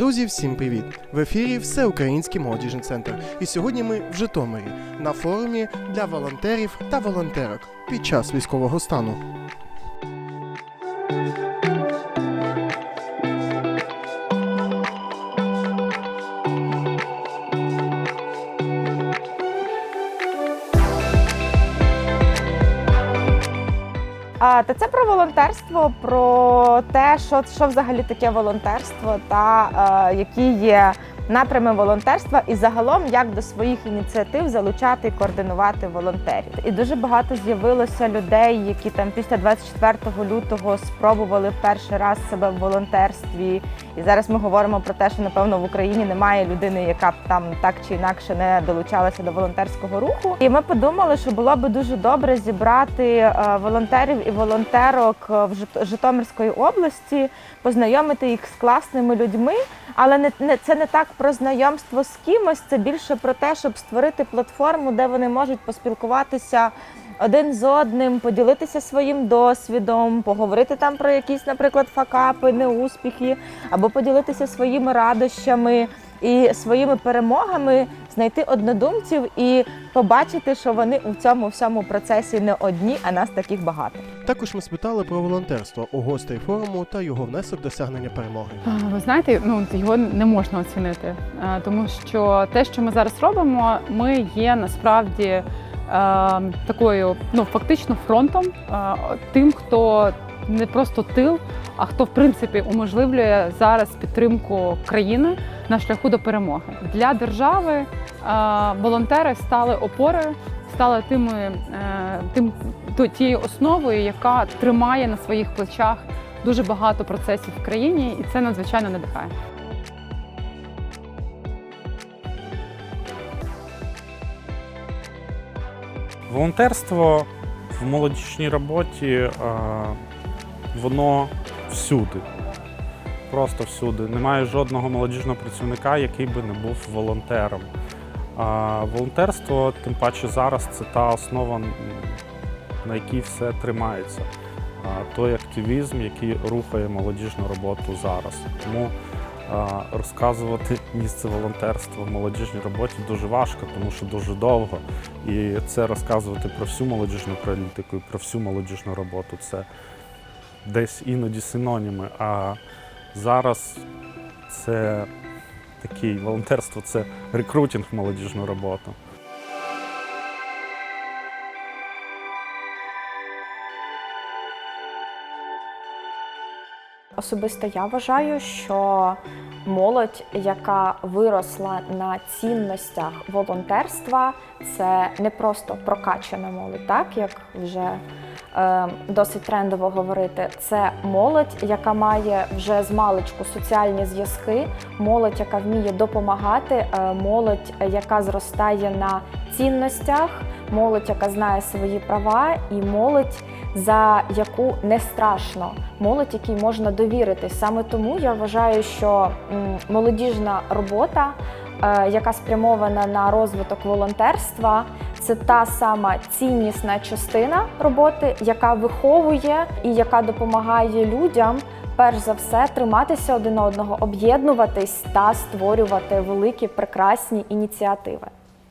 Друзі, всім привіт! В ефірі Всеукраїнський молодіжний центр. І сьогодні ми в Житомирі на форумі для волонтерів та волонтерок під час військового стану. Та це про волонтерство, про те, що, що взагалі таке волонтерство, та е, які є напрями волонтерства, і загалом як до своїх ініціатив залучати і координувати волонтерів. І дуже багато з'явилося людей, які там після 24 лютого спробували перший раз себе в волонтерстві. І зараз ми говоримо про те, що напевно в Україні немає людини, яка б там так чи інакше не долучалася до волонтерського руху. І ми подумали, що було би дуже добре зібрати е, волонтерів і волонтерок е, в Жит- Житомирської області, познайомити їх з класними людьми. Але не це не так про знайомство з кимось, це більше про те, щоб створити платформу, де вони можуть поспілкуватися один з одним, поділитися своїм досвідом, поговорити там про якісь, наприклад, факапи, неуспіхи, або поділитися своїми радощами і своїми перемогами, знайти однодумців і побачити, що вони у цьому всьому процесі не одні, а нас таких багато. Також ми спитали про волонтерство у гостей форуму та його внесок досягнення перемоги. Ви знаєте, ну його не можна оцінити, е, тому що те, що ми зараз робимо, ми є насправді е, такою, ну фактично фронтом, е, тим, хто не просто тил, а хто в принципі уможливлює зараз підтримку країни на шляху до перемоги для держави. е, Волонтери стали опорою, стали тими, е, тим тією основою, яка тримає на своїх плечах дуже багато процесів в країні, і це надзвичайно надихає. Волонтерство в молодіжній роботі е, воно всюди. Просто всюди. Немає жодного молодіжного працівника, який би не був волонтером. А волонтерство, тим паче зараз, це та основа, на якій все тримається. А, Той активізм, який рухає молодіжну роботу зараз. Тому а, розказувати місце волонтерства в молодіжній роботі дуже важко, тому що дуже довго. І це розказувати про всю молодіжну політику і про всю молодіжну роботу. Це десь іноді синоніми. А зараз це такий волонтерство це рекрутинг молодіжну роботу. Особисто я вважаю, що молодь, яка виросла на цінностях волонтерства, це не просто прокачана молодь, так як вже е, досить трендово говорити. Це молодь, яка має вже з маличку соціальні зв'язки, молодь, яка вміє допомагати, е, молодь, яка зростає на цінностях, молодь, яка знає свої права, і молодь, за яку не страшно, молодь, якій можна довірити. Саме тому я вважаю, що молодіжна робота, е, яка спрямована на розвиток волонтерства, це та сама ціннісна частина роботи, яка виховує і яка допомагає людям. Перш за все, триматися один одного, об'єднуватись та створювати великі прекрасні ініціативи.